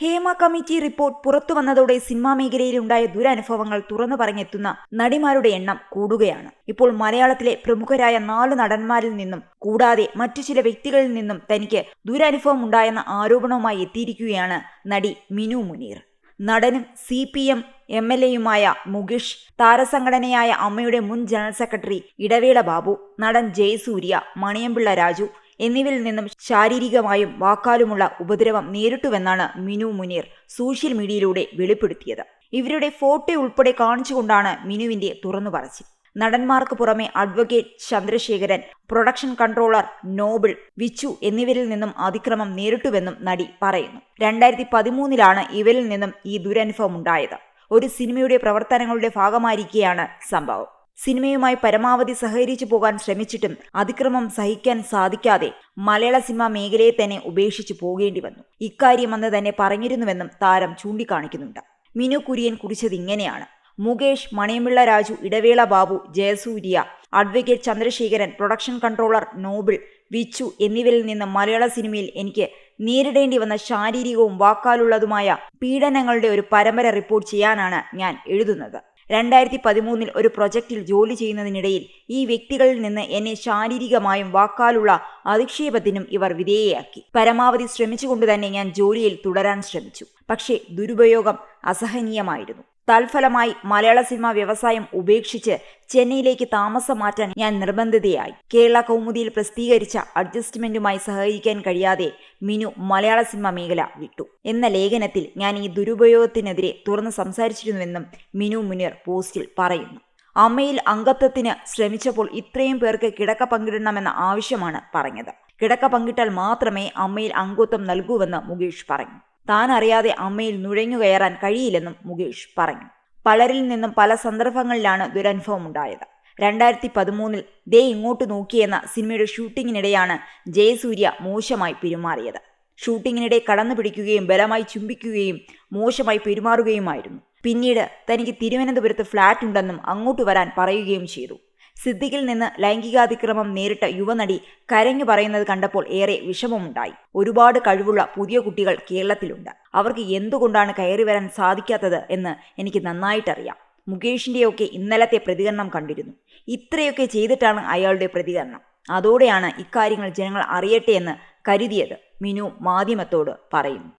Hema committee report പുറത്തു വന്നതോടെ cinema മേഖലയിലുണ്ടായ ദുരനുഭവങ്ങൾ തുറന്നു പറഞ്ഞെത്തുന്ന നടിമാരുടെ എണ്ണം കൂടുകയാണ്. ഇപ്പോൾ മലയാളത്തിലെ പ്രമുഖരായ നാല് നടന്മാരിൽ നിന്നും കൂടാതെ മറ്റു ചില വ്യക്തികളിൽ നിന്നും തനിക്ക് ദുരനുഭവം ഉണ്ടായെന്ന ആരോപണവുമായി എത്തിയിരിക്കുകയാണ് നടി മിനു മുനീർ. നടനും C P M M L എയുമായ Mukesh താരസംഘടനയായ അമ്മയുടെ മുൻ ജനറൽ സെക്രട്ടറി ഇടവേള ബാബു നടൻ ജയസൂര്യ മണിയമ്പിള്ള രാജു എന്നിവരിൽ നിന്നും ശാരീരികമായും വാക്കാലുമുള്ള ഉപദ്രവം നേരിട്ടുവെന്നാണ് മിനു മുനീർ സോഷ്യൽ മീഡിയയിലൂടെ വെളിപ്പെടുത്തിയത്. ഇവരുടെ ഫോട്ടോ ഉൾപ്പെടെ കാണിച്ചുകൊണ്ടാണ് മിനുവിന്റെ തുറന്നു പറച്ചിൽ. നടന്മാർക്ക് പുറമെ advocate Chandrasekharan production controller Noble Vichu എന്നിവരിൽ നിന്നും അതിക്രമം നേരിട്ടുവെന്നും നടി പറയുന്നു. രണ്ടായിരത്തി പതിമൂന്നിലാണ് ഇവരിൽ നിന്നും ഈ ദുരനുഭവം ഉണ്ടായത് ഒരു സിനിമയുടെ പ്രവർത്തനങ്ങളുടെ ഭാഗമായിരിക്കെയാണ് സംഭവം. സിനിമയുമായി പരമാവധി സഹകരിച്ചു പോകാൻ ശ്രമിച്ചിട്ടും അതിക്രമം സഹിക്കാൻ സാധിക്കാതെ മലയാള സിനിമാ മേഖലയെ തന്നെ ഉപേക്ഷിച്ചു പോകേണ്ടി വന്നു. ഇക്കാര്യം അന്ന് തന്നെ പറഞ്ഞിരുന്നുവെന്നും താരം ചൂണ്ടിക്കാണിക്കുന്നുണ്ട്. മിനു കുര്യൻ കുറിച്ചത് ഇങ്ങനെയാണ്. Mukesh Maniyanpilla Raju Idavela Babu Jayasurya advocate Chandrasekharan production controller Noble Vichu എന്നിവരിൽ നിന്ന് മലയാള സിനിമയിൽ എനിക്ക് നേരിടേണ്ടി വന്ന ശാരീരികവും വാക്കാലുള്ളതുമായ പീഡനങ്ങളുടെ ഒരു പരമ്പര റിപ്പോർട്ട് ചെയ്യാനാണ് ഞാൻ എഴുതുന്നത്. രണ്ടായിരത്തി പതിമൂന്നിൽ ഒരു പ്രൊജക്റ്റിൽ ജോലി ചെയ്യുന്നതിനിടയിൽ ഈ വ്യക്തികളിൽ നിന്ന് എന്നെ ശാരീരികമായും വാക്കാലുള്ള അധിക്ഷേപത്തിനും ഇവർ വിധേയയാക്കി. പരമാവധി ശ്രമിച്ചുകൊണ്ട് തന്നെ ഞാൻ ജോലിയിൽ തുടരാൻ ശ്രമിച്ചു. പക്ഷേ ദുരുപയോഗം അസഹനീയമായിരുന്നു. തൽഫലമായി മലയാള സിനിമാ വ്യവസായം ഉപേക്ഷിച്ച് ചെന്നൈയിലേക്ക് താമസം മാറ്റാൻ ഞാൻ നിർബന്ധിതയായി. കേരള കൗമുദിയിൽ പ്രസിദ്ധീകരിച്ച അഡ്ജസ്റ്റ്മെന്റുമായി സഹകരിക്കാൻ കഴിയാതെ മിനു മലയാള സിനിമ മേഖല വിട്ടു. എന്ന ലേഖനത്തിൽ ഞാൻ ഈ ദുരുപയോഗത്തിനെതിരെ തുറന്ന് സംസാരിച്ചിരുന്നുവെന്നും മിനു മുനീർ പോസ്റ്റിൽ പറയുന്നു. അമ്മയിൽ അംഗത്വത്തിന് ശ്രമിച്ചപ്പോൾ ഇത്രയും പേർക്ക് കിടക്ക പങ്കിടണമെന്ന ആവശ്യമാണ് പറഞ്ഞത്. കിടക്ക പങ്കിട്ടാൽ മാത്രമേ അമ്മയിൽ അംഗത്വം നൽകൂവെന്ന് മുകേഷ് പറഞ്ഞു. താൻ അറിയാതെ അമ്മയിൽ നുഴഞ്ഞു കയറാൻ കഴിയില്ലെന്നും മുകേഷ് പറഞ്ഞു. പലരിൽ നിന്നും പല സന്ദർഭങ്ങളിലാണ് ദുരനുഭവം ഉണ്ടായത് രണ്ടായിരത്തി പതിമൂന്നിൽ ദേ ഇങ്ങോട്ട് നോക്കിയെന്ന സിനിമയുടെ ഷൂട്ടിങ്ങിനിടെയാണ് ജയസൂര്യ മോശമായി പെരുമാറിയത്. ഷൂട്ടിങ്ങിനിടെ കടന്നു പിടിക്കുകയും ബലമായി ചുംബിക്കുകയും മോശമായി പെരുമാറുകയുമായിരുന്നു. പിന്നീട് തനിക്ക് തിരുവനന്തപുരത്ത് ഫ്ളാറ്റ് ഉണ്ടെന്നും അങ്ങോട്ട് വരാൻ പറയുകയും ചെയ്തു. സിദ്ദിഖിൽ നിന്ന് ലൈംഗികാതിക്രമം നേരിട്ട യുവനടി കരഞ്ഞു പറയുന്നത് കണ്ടപ്പോൾ ഏറെ വിഷമമുണ്ടായി. ഒരുപാട് കഴിവുള്ള പുതിയ കുട്ടികൾ കേരളത്തിലുണ്ട്. അവർക്ക് എന്തുകൊണ്ടാണ് കയറി വരാൻ സാധിക്കാത്തത് എന്ന് എനിക്ക് നന്നായിട്ടറിയാം. മുകേഷിന്റെയൊക്കെ ഇന്നലത്തെ പ്രതികരണം കണ്ടിരുന്നു. ഇത്രയൊക്കെ ചെയ്തിട്ടാണ് അയാളുടെ പ്രതികരണം. അതോടെയാണ് ഇക്കാര്യങ്ങൾ ജനങ്ങൾ അറിയട്ടെ എന്ന് കരുതിയത് മിനു മാധ്യമത്തോട് പറയുന്നു.